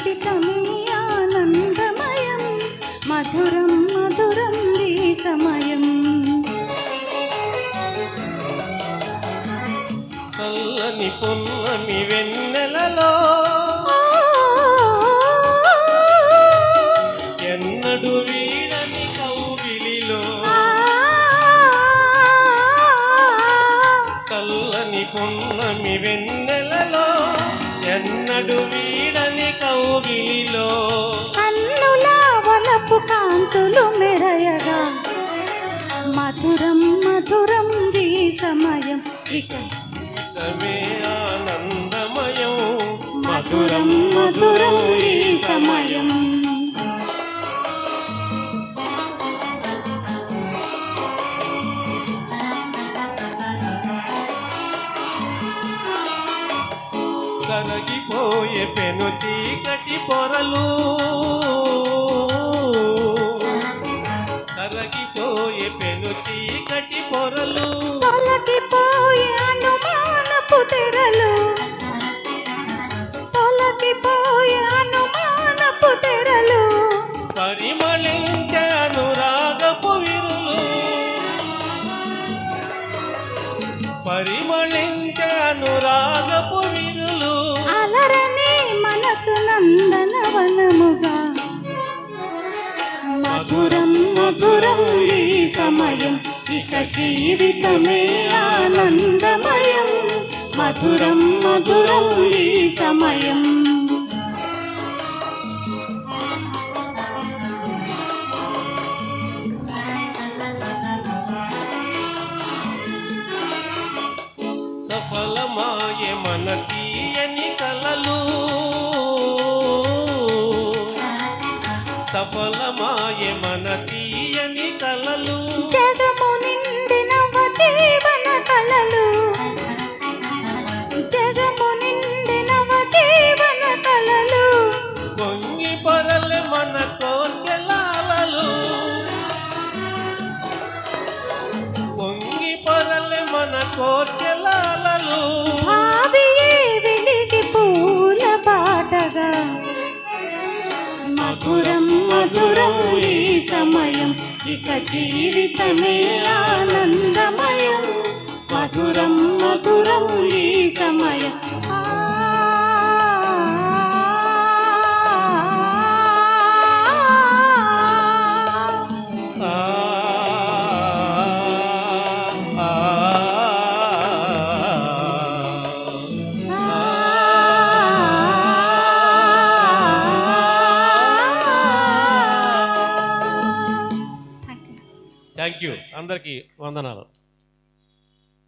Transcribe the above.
జీవితమే ఆనందమయం మధురం మధురం ఈ సమయం. చల్లని పొన్నమి వెన్నెలలో ఎన్నడు వీడని కౌగిలిలో చల్లని పొన్నమి వెన్నెలలో ఎన్నడు వీడని కౌగిలిలో. కన్నుల వలపు కాంతులు మెరయగా. మధురం మధురం ఈ సమయం ఇక ఆనందమయం. మధురం మధురం ఈ సమయం. కరగిపోయే పెను చీకటి పొరలు. కరగిపోయే పెను చీకటి పొరలు. తొలగిపోయే అనుమానపు తెరలు. తొలగిపోయే అనుమానపు తెరలు. పరిమళించే అనురాగపు విరులు. పరిమళించే అనురాగపు విరులు మధురం ఈ సమయం ఇక జీవితమే ఆనందమయం. మధురం మధురం ఈ సమయం. సఫలమాయే మన తీయని కలలు. సఫల మన తీయని కలలు మధురం మధురం ఈ సమయం. ఇక జీవితమే ఆనందమయం థ్యాంక్ యూ. అందరికీ వందనాలు.